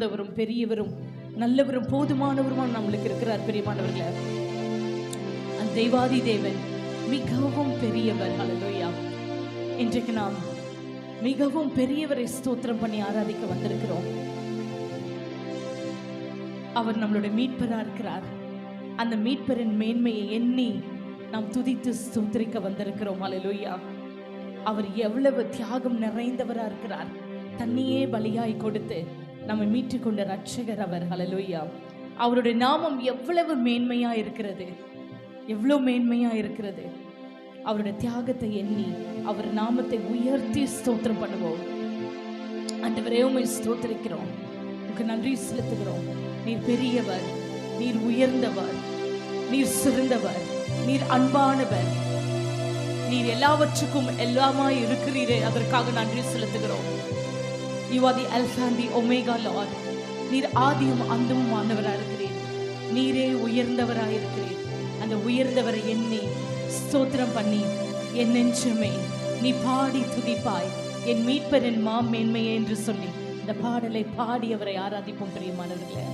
உயர்ந்தவரும் பெரியவரும் நல்லவரும் போதுமானவருமான நம்மளுக்கு இருக்கிறார் பெரியமானவர்களே. அந்த தெய்வாதி தேவன் மிகவும் பெரியவர். ஹalleluya இன்றைக்கு நாம் மிகவும் பெரியவரை ஸ்தோத்திரம் பண்ணி ஆராதிக்க வந்திருக்கிறோம். அவர் நம்மளுடைய மீட்பராக இருக்கிறார். அந்த மீட்பரின் மேன்மையை எண்ணி நாம் துதித்து ஸ்தோத்திரிக்க வந்திருக்கிறோம். ஹalleluya அவர் எவ்வளவு தியாகம் நிறைந்தவராக இருக்கிறார். தண்ணியே பலியாய் கொடுத்து நம்மை மீட்டுக்கொண்ட ரட்சகர் அவர். ஹலலோயா அவருடைய நாமம் எவ்வளவு மேன்மையா இருக்கிறது? எவ்வளோ மேன்மையா இருக்கிறது? அவருடைய தியாகத்தை எண்ணி அவர் நாமத்தை உயர்த்தி ஸ்தோத்திரம் பண்ணுவோம். அந்த உம்மை ஸ்தோத்திரிக்கிறோம். உங்க நன்றி செலுத்துகிறோம். நீர் பெரியவர் நீர் உயர்ந்தவர் நீர் சிறந்தவர் நீர் அன்பானவர். நீர் எல்லாவற்றுக்கும் எல்லாமாய் இருக்கிறீரே அதற்காக நன்றி செலுத்துகிறோம். You are the alpha the omega lord நீர் ஆதியும் அந்தமும் ஆனவராக இருக்கிறீர். நீரே உயர்ந்தவராக இருக்கிறீர். அந்த உயர்ந்தவரை எண்ணி ஸ்தோத்திரம் பண்ணி என் நெஞ்சமே நீ பாடி துதிப்பாய். என் மீட்பரின் மாம் மேன்மையே என்று சொல்லி இந்த பாடலை பாடி அவரை ஆராதிப்போம் பிரியமானவர்களே.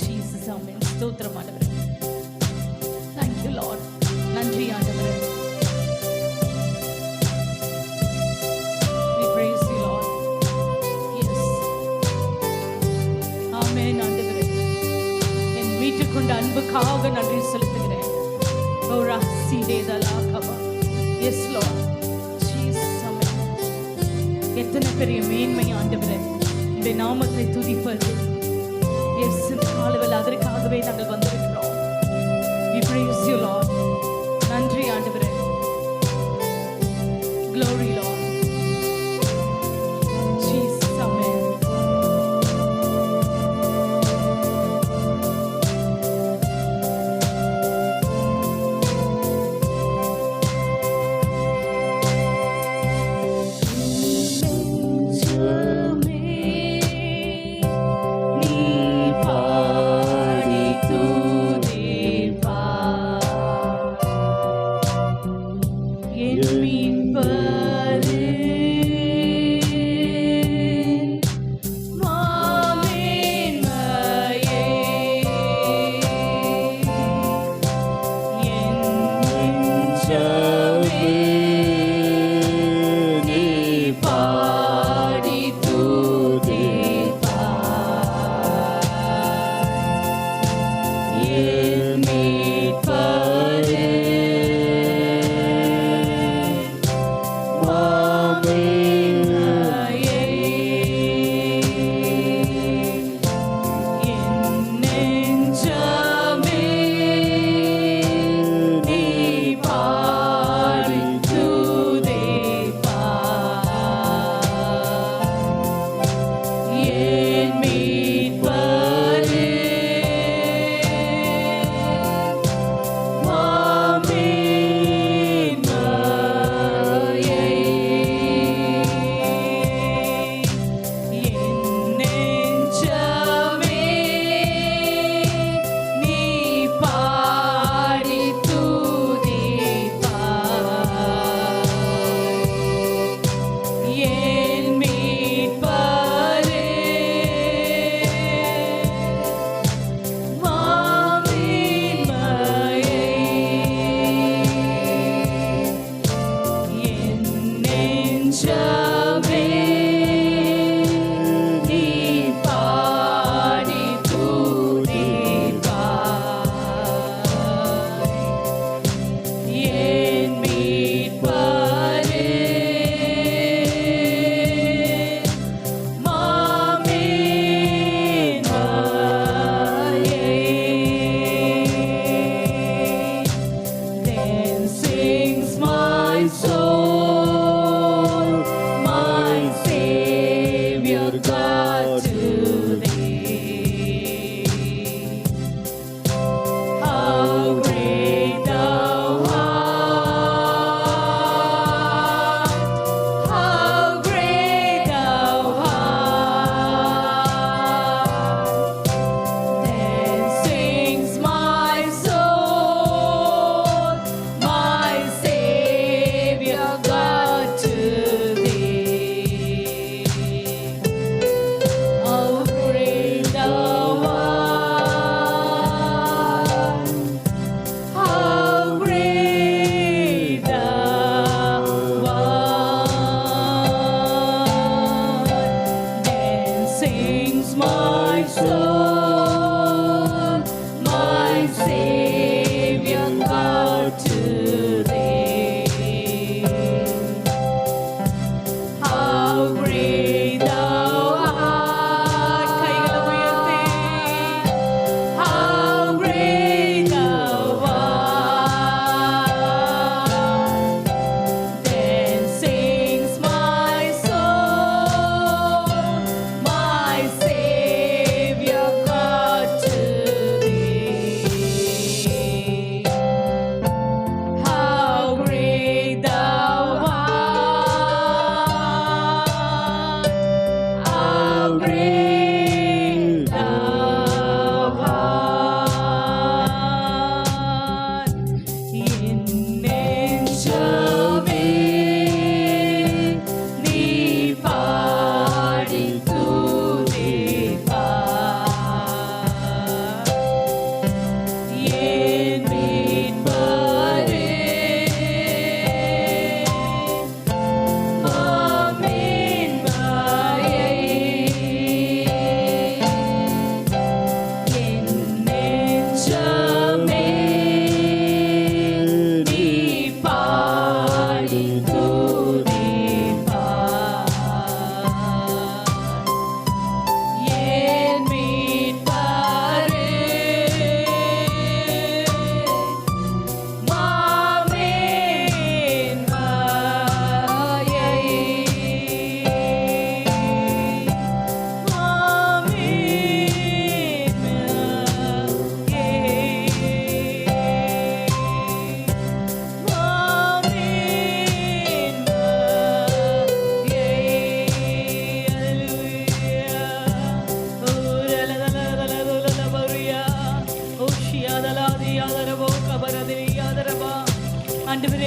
Jesus amen. ஸ்தோத்திரமானவர். தேங்க்யூ லார்ட் நன்றி ஆண்டவரே அன்புக்காக நன்றி செலுத்துகிறேன். ஓ ராசிடே எத்தனை பெரிய மேன்மை ஆண்டவரே. இந்த நாமத்தை துதிப்பது. எஸ் காலவில் அதற்காகவே நாங்கள் வந்திருக்கிறோம். இப்படி யூஸ் யூ லாட்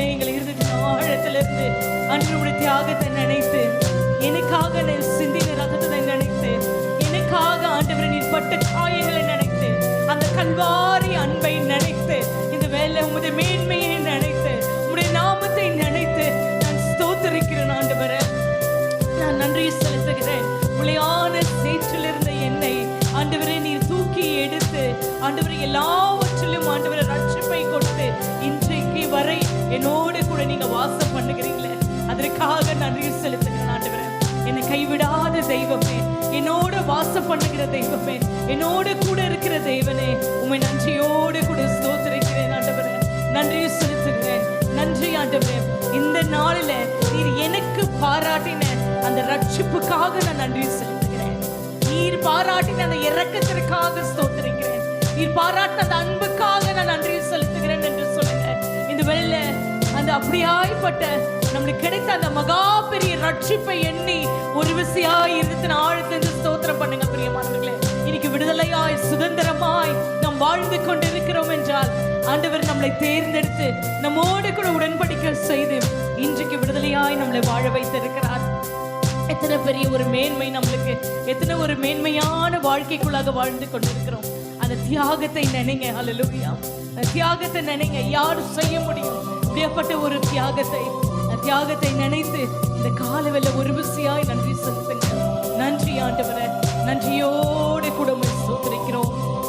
எங்கள் இருதயத்தின் ஆழத்திலிருந்து அன்றைய தியாகத்தை நினைத்து எனக்காக சிந்தின ரத்தத்தை நினைத்து எனக்காக ஆண்டவரே நீர் பட்ட காயங்களை நினைத்து அந்த கல்வாரி அன்பை நினைத்து இந்த வேலை உமது மேன்மையை நினைத்து உடைய நாமத்தை நினைத்து என்னை கைவிடாத தெய்வமே. என்னோடு வாசம் பண்ணுகிற தெய்வமே. என்னோடு கூட இருக்கிற தெய்வனே உண்மை நன்றியோடு கூட ஸ்தோத்திரிக்கிறேன் ஆண்டவரே. நன்றி செலுத்துகிறேன். நன்றி ஆண்டவரே. இந்த நாளில் நீர் எனக்கு பாராட்டின அந்த ரட்சிப்புக்காக நான் நன்றி செலுத்துகிறேன். நீர் பாராட்டின அந்த இறக்கத்திற்காக ஸ்தோத்திரிக்கிறேன். நீர் பாராட்டின அந்த அன்பு அப்படியாய்ப்பட்ட நம்மளுக்கு கிடைத்த அந்த மகா பெரிய ரட்சிப்பை எண்ணி ஒரு விசையாய் இருந்தின் ஆழ்த்திருந்து ஸ்தோத்திரம் பண்ணுங்க பிரியமானவர்களே இன்னைக்கு விடுதலையாய் சுதந்திரமாய் நாம் வாழ்ந்து கொண்டிருக்கிறோம் என்றால் ஆண்டவர் நம்மளை தேர்ந்தெடுத்து நம்மோடு கூட உடன்படிக்கை செய்து இன்றைக்கு விடுதலையாய் நம்மளை வாழ வைத்திருக்கிறார். எத்தனை பெரிய ஒரு மேன்மை நம்மளுக்கு எத்தனை ஒரு மேன்மையான வாழ்க்கைக்குள்ளாக வாழ்ந்து கொண்டிருக்கிறோம். அந்த தியாகத்தை நினைங்க அலலுவியா தியாகத்தை நினைங்க யாரும் செய்ய முடியும்? அப்படியாப்பட்ட ஒரு தியாகத்தை தியாகத்தை நினைத்து இந்த காலவெல்ல ஒரு விசையாய் நன்றி செலுத்துங்க நன்றி ஆண்டவரை நன்றியோடு கூட உம்மை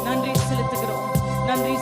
நன்றி செலுத்துகிறோம். நன்றி